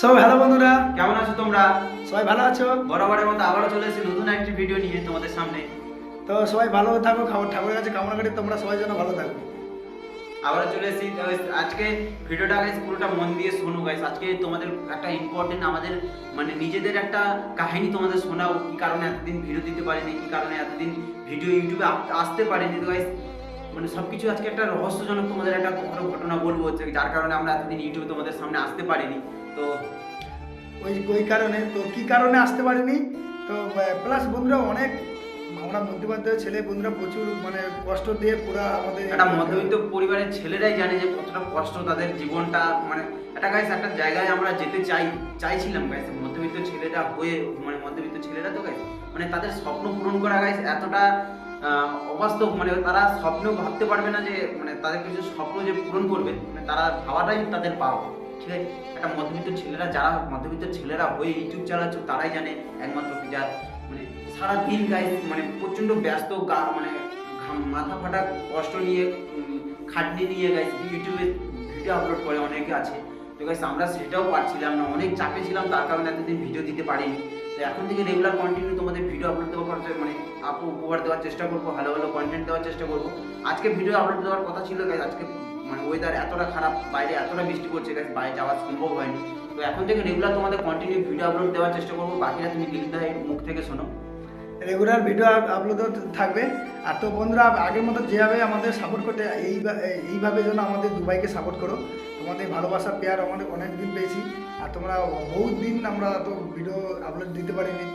সব হ্যালো বন্ধুরা কেমন আছো তোমরা? সবাই ভালো আছো? বরাবরের মতো আবারও চলে এসেছি নতুন একটি ভিডিও নিয়ে তোমাদের সামনে। তো সবাই ভালো থাকো খাবার ঠাকুরের কাছে কামনা করি তোমরা সবাই যেন ভালো থাকো। আবারও চলে এসেছি। আজকে ভিডিওটা গাইস পুরোটা মন দিয়ে শোনো গাইস আজকে তোমাদের একটা ইম্পর্টেন্ট আমাদের মানে নিজেদের একটা কাহিনী তোমাদের শোনাও কি কারণে এতদিন ভিডিও দিতে পারিনি কি কারণে এতদিন ভিডিও ইউটিউবে আসতে পারিনি। তো গাইস মানে সবকিছু আজকে একটা রহস্যজনক তোমাদের একটা ঘটনা বলব যার কারণে আমরা এতদিন ইউটিউবে তোমাদের সামনে আসতে পারিনি। তো ওই ওই কারণে তো কি কারণে আসতে পারিনি? তো প্লাস বন্ধুরা অনেক আমরা মধ্যবিত্ত ছেলে বন্ধুরা প্রচুর মানে কষ্ট দিয়ে পুরো আমাদের একটা মধ্যবিত্ত পরিবারের ছেলেরাই জানে যে কতটা কষ্ট তাদের জীবনটা মানে একটা গাইস একটা জায়গায় আমরা যেতে চাই চাইছিলাম গাইস মধ্যবিত্ত ছেলেরা হয়ে মানে মধ্যবিত্ত ছেলেরা তো গাইস মানে তাদের স্বপ্ন পূরণ করা গাইস এতটা অবাস্তব মানে তারা স্বপ্নেও ভাবতে পারবে না যে মানে তাদের কিছু স্বপ্ন যে পূরণ করবে মানে তারা ভাবাটাই তাদের পাওয়া আছে একটা মধ্যবিত্ত ছেলেরা যারা মধ্যবিত্ত ছেলেরা হয়ে ইউটিউব চালাচ্ছে, তারাই জানে একমাত্র যা মানে সারাদিন গাইস মানে প্রচণ্ড ব্যস্ত, গা মানে মাথা ফাটা, কষ্ট নিয়ে খাটনি নিয়ে গাইস ইউটিউবে ভিডিও আপলোড করে অনেকে আছে। তো গাইস আমরা সেটাও পারছিলাম না, অনেক চাপে ছিলাম, তার কারণে এতদিন ভিডিও দিতে পারিনি। তো এখন থেকে রেগুলার কন্টিনিউ তোমাদের ভিডিও আপলোড দেওয়ার মানে আপু উপহার দেওয়ার চেষ্টা করব, ভালো ভালো কন্টেন্ট দেওয়ার চেষ্টা করব। আজকে ভিডিও আপলোড দেওয়ার কথা ছিল গাইস আজকে মানে ওয়েদার এতটা খারাপ, বাইরে এতটা বৃষ্টি পড়ছে গাইস বাইরে যাওয়া সম্ভব হয়নি। তো এখন থেকে রেগুলার তোমাদের কন্টিনিউ ভিডিও আপলোড দেওয়ার চেষ্টা করব বাকিরা তুমি দিলীপ মুখ থেকে শোনো। রেগুলার ভিডিও আপলোড থাকবে। আর তো বন্ধুরা, আগের মতো যেভাবে আমাদের সাপোর্ট করতে, এই এইভাবে যেন আমাদের দুবাইকে সাপোর্ট করো, তোমাদের ভালোবাসা, পেয়ার আমাদের অনেক দিন পেয়েছি। আর তোমরা বহুত দিন আমরা তো ভিডিও আপলোড দিতে পারিনি।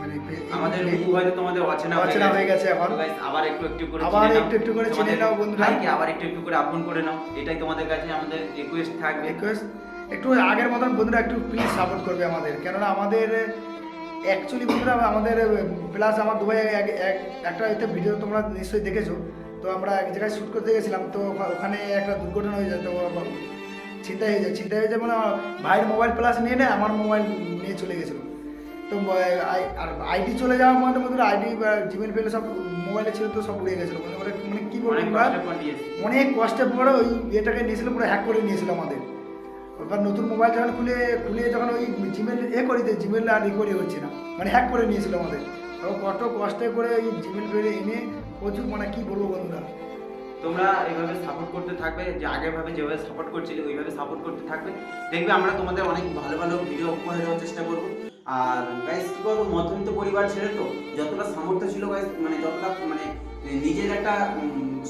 মানে আমাদের মুখ হয়তো তোমাদের অচেনা অচেনা হয়ে গেছে এখন। আবার একটু একটু করে আবার একটু একটু করে চিনে নাও বন্ধুরা। ভাইকে আবার একটু একটু করে আপন করে নাও। এটাই তোমাদের কাছে আমাদের রিকোয়েস্ট থাকবে। রিকোয়েস্ট একটু আগের মতন বন্ধুরা একটু প্লিজ সাপোর্ট করবে আমাদের। কেননা আমাদের অ্যাকচুয়ালি বন্ধুরা আমাদের প্লাস আমার দুবাই এক- এক- একটা এতে ভিডিও তোমরা নিশ্চয়ই দেখেছ। তো আমরা এক জায়গায় শ্যুট করতে গেছিলাম তো ওখানে একটা দুর্ঘটনা হয়ে যায় তো ছিনতাই হয়ে যায়। ছিনতাই হয়ে যায় মানে ভাইয়ের মোবাইল প্লাস নিয়ে নেয় আমার মোবাইল নিয়ে চলে গেছিল। তো আই- আর আইডি চলে যাওয়ার মধ্যে বন্ধুরা আইডি জিমেল ফেলে সব মোবাইলে ছিল তো সব উড়ে গেছিল। মানে মানে কী বলব অনেক কষ্ট করে পরে ওই ইয়েটাকে নিয়েছিল পুরো হ্যাক করে নিয়েছিল আমাদের। এবার নতুন মোবাইল যখন খুলে খুলে যখন ওই জিমেল এ করি তো জিমেল আর রিকভারি হচ্ছে না। মানে হ্যাক করে নিয়েছিল আমাদের। তখন কত কষ্টে করে ওই জিমেল ফেলে এনে প্রচুর মানে কি বলব বন্ধুরা? তোমরা এইভাবে সাপোর্ট করতে থাকবে যে আগের ভাবে যেভাবে সাপোর্ট করছিলে ওইভাবে সাপোর্ট করতে থাকবে। দেখবে আমরা তোমাদের অনেক ভালো ভালো ভিডিও উপহার দেওয়ার চেষ্টা করব। আর গাইস কি বলব, মধ্যবিত্ত পরিবার ছেড়ে তো যতটা সামর্থ্য ছিল গাইস মানে যতটা মানে নিজের একটা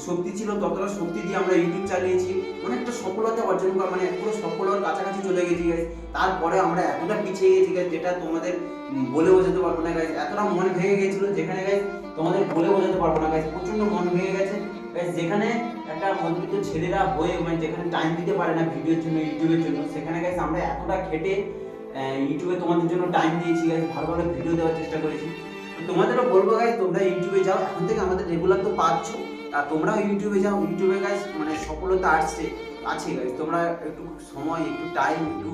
শক্তি ছিল, ততটা শক্তি দিয়ে আমরা ইউটিউব চালিয়েছি। অনেকটা সফলতা অর্জন করা মানে পুরো সফলতার কাছাকাছি চলে গেছি গাইস তারপরে আমরা এতটা পিছিয়ে গেছি গাইস যেটা তোমাদের বলে বোঝাতে পারব না গাইস এতটা মন ভেঙে গেছিল যেখানে গাইস তোমাদের বলে বোঝাতে পারব না গাইস প্রচণ্ড মন ভেঙে গেছে। গাইস যেখানে একটা মধ্যবিত্ত ছেলেরা হয়ে মানে যেখানে টাইম দিতে পারে না ভিডিওর জন্য ইউটিউবের জন্য, সেখানে গাইস আমরা এতটা খেটে ইউটিউবে তোমাদের জন্য টাইম দিয়েছি গাইস ভালো ভালো ভিডিও দেওয়ার চেষ্টা করেছি। তোমাদেরও বলব গাইস তোমরা ইউটিউবে যাও। এখন থেকে আমাদের রেগুলার তো পাচ্ছ। আর তোমরাও ইউটিউবে যাও। ইউটিউবে গাইস মানে সফলতা আসছে। আছে গাইস তোমরা একটু সময়, একটু টাইম একটু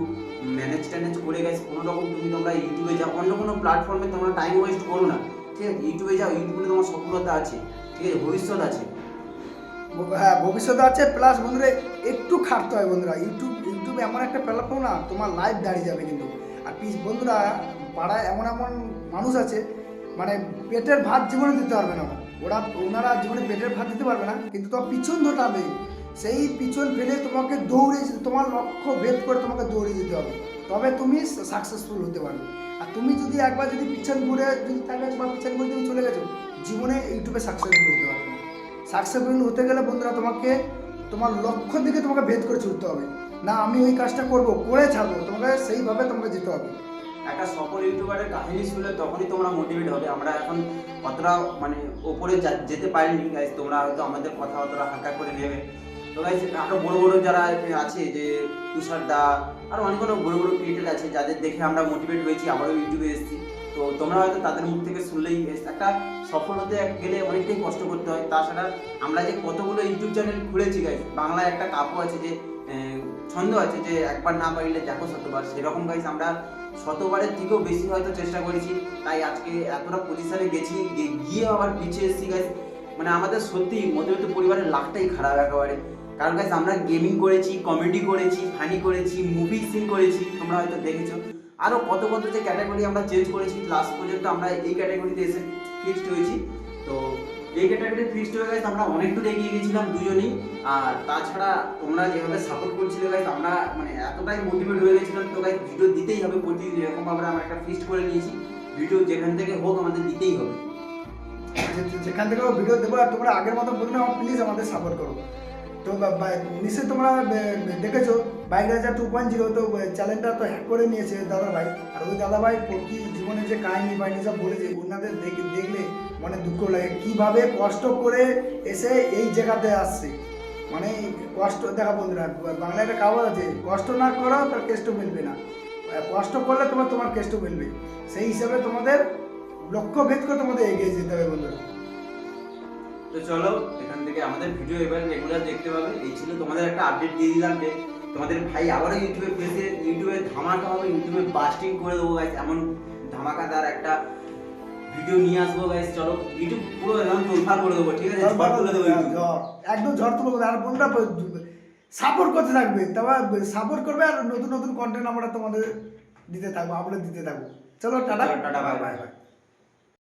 ম্যানেজ ট্যানেজ করে গাইস কোনো রকম তুমি তোমরা ইউটিউবে যাও। অন্য কোনো প্ল্যাটফর্মে তোমরা টাইম ওয়েস্ট করো না। ঠিক আছে? ইউটিউবে যাও। ইউটিউবে তোমার সফলতা আছে। ঠিক আছে? ভবিষ্যৎ আছে। হ্যাঁ ভবিষ্যতে আছে প্লাস বন্ধুরা, একটু খাটতে হয় বন্ধুরা। ইউটিউব ইউটিউব এমন একটা প্ল্যাটফর্ম না, তোমার লাইভ দাঁড়িয়ে যাবে কিন্তু। আর পিস বন্ধুরা, পাড়ায় এমন এমন মানুষ আছে মানে পেটের ভাত জীবনে দিতে পারবে না। ওরা। ওনারা জীবনে পেটের ভাত দিতে পারবে না, কিন্তু তোমার পিছন ধরতে সেই পিছন ফেলে তোমাকে দৌড়ে, তোমার লক্ষ্য ভেদ করে তোমাকে দৌড়ে যেতে হবে। তবে তুমি সাকসেসফুল হতে পারবে। আর তুমি যদি একবার যদি পিছন ঘুরে, যদি থাকে বা পিছন ঘুরে তুমি চলে গেছো, জীবনে ইউটিউবে সাকসেসফুল হতে পারবে। সাকসেসফুল হতে গেলে বন্ধুরা তোমাকে, তোমার লক্ষ্য দিকে তোমাকে ভেদ করে ছুটতে হবে। না, আমি ওই কাজটা করব, করে ছাড়বো, তোমাকে সেইভাবে তোমাকে যেতে হবে। একটা সফল ইউটিউবারের কাহিনী শুনলে তখনই তোমরা মোটিভেট হবে। আমরা এখন অতটা মানে ওপরে যেতে পারিনি গাইজ তোমরা হয়তো আমাদের কথা অতটা হালকা করে নেবে। তো গাইজ আরও বড় বড় যারা আছে, যে তুষার দা আর অনেক অনেক বড় বড় ক্রিয়েটার আছে, যাদের দেখে আমরা মোটিভেট হয়েছি আবারও ইউটিউবে এসেছি। তো তোমরা হয়তো তাদের মুখ থেকে শুনলেই একটা সফল হতে গেলে অনেকটাই কষ্ট করতে হয়। তাছাড়া আমরা যে কতগুলো ইউটিউব চ্যানেল খুলেছি গাইজ বাংলায় একটা কাপু আছে যে ছন্দ আছে যে, একবার না পারিলে দেখো শতবার। সেরকম গাইজ আমরা শতবারের থেকেও বেশি হয়তো চেষ্টা করেছি। তাই আজকে এতটা পজিশনে গেছি, গিয়ে আবার পিছিয়ে এসেছি গাইজ মানে আমাদের সত্যি মধ্যবিত্ত পরিবারের লাখটাই খারাপ একেবারে। কারণ গাইস আমরা গেমিং করেছি কমেডি করেছি ফানি করেছি মুভি সিন করেছি, তোমরা হয়তো দেখেছ। আরও কত কত যে ক্যাটাগরি আমরা চেঞ্জ করেছি লাস্ট পর্যন্ত আমরা এই ক্যাটাগরিতে এসে ফিক্সড হয়েছি। তো এই ক্যাটাগরি ফিক্সড হয়ে গেছে আমরা অনেক দূর এগিয়ে গেছিলাম দুজনেই। আর তাছাড়া তোমরা যেভাবে সাপোর্ট করছিলে গাইস আমরা মানে এতটাই মোটিভেট হয়ে গেছিলাম তো গাইস ভিডিও দিতেই হবে প্রতিদিন। এরকমভাবে আমরা একটা ফিক্সড করে নিয়েছি। ভিডিও যেখান থেকে হোক, আমাদের দিতেই হবে। যে- যে- যেখান থেকে ভিডিও দেবো। আর তোমরা আগের মতো বলবে না প্লিজ আমাদের সাপোর্ট করো। তো নিশ্চয়ই তোমরা দেখেছ, বাইক রাজা টু পয়েন্ট জিরো তো চ্যানেলটা তো হ্যাক করে নিয়েছে দাদা ভাই আর ওই দাদা ভাই কি জীবনে যে কাহিনি বাহিনী সব বলেছে, ওনাদের দেখে, দেখলে মানে দুঃখ লাগে, কীভাবে কষ্ট করে এসে এই জায়গাতে আসছে। মানে কষ্ট, দেখা বন্ধুরা, বাংলায় একটা কাগজ আছে, কষ্ট না করো তার কেষ্ট মিলবে না। কষ্ট করলে তোমার তোমার কেষ্ট মিলবে সেই হিসাবে তোমাদের লক্ষ্য ভেদ করে তোমাদের এগিয়ে যেতে হবে বন্ধুরা। তো চলো এখান থেকে আমাদের ভিডিও এবার রেগুলার দেখতে পাবে। এই ছিল তোমাদের একটা আপডেট দিয়ে দিলাম যে তোমাদের ভাই আবারও ইউটিউবে পেজে ইউটিউবে ধামাকা হবে ইউটিউবে বাস্টিং করে দেবো গাইস এমন ধামাকাদার একটা ভিডিও নিয়ে আসব গাইস চলো ইউটিউব পুরো একদম তোলফার করে দেবো ঠিক আছে? ঝড় দেবো একদম। ঝড় তুলে। আর বন্ধুরা সাপোর্ট করতে থাকবে? তারপর সাপোর্ট করবে আর নতুন নতুন কন্টেন্ট আমরা তোমাদের দিতে থাকব আপলোড দিতে থাকব। চলো tata. Tata, bye, bye. Bye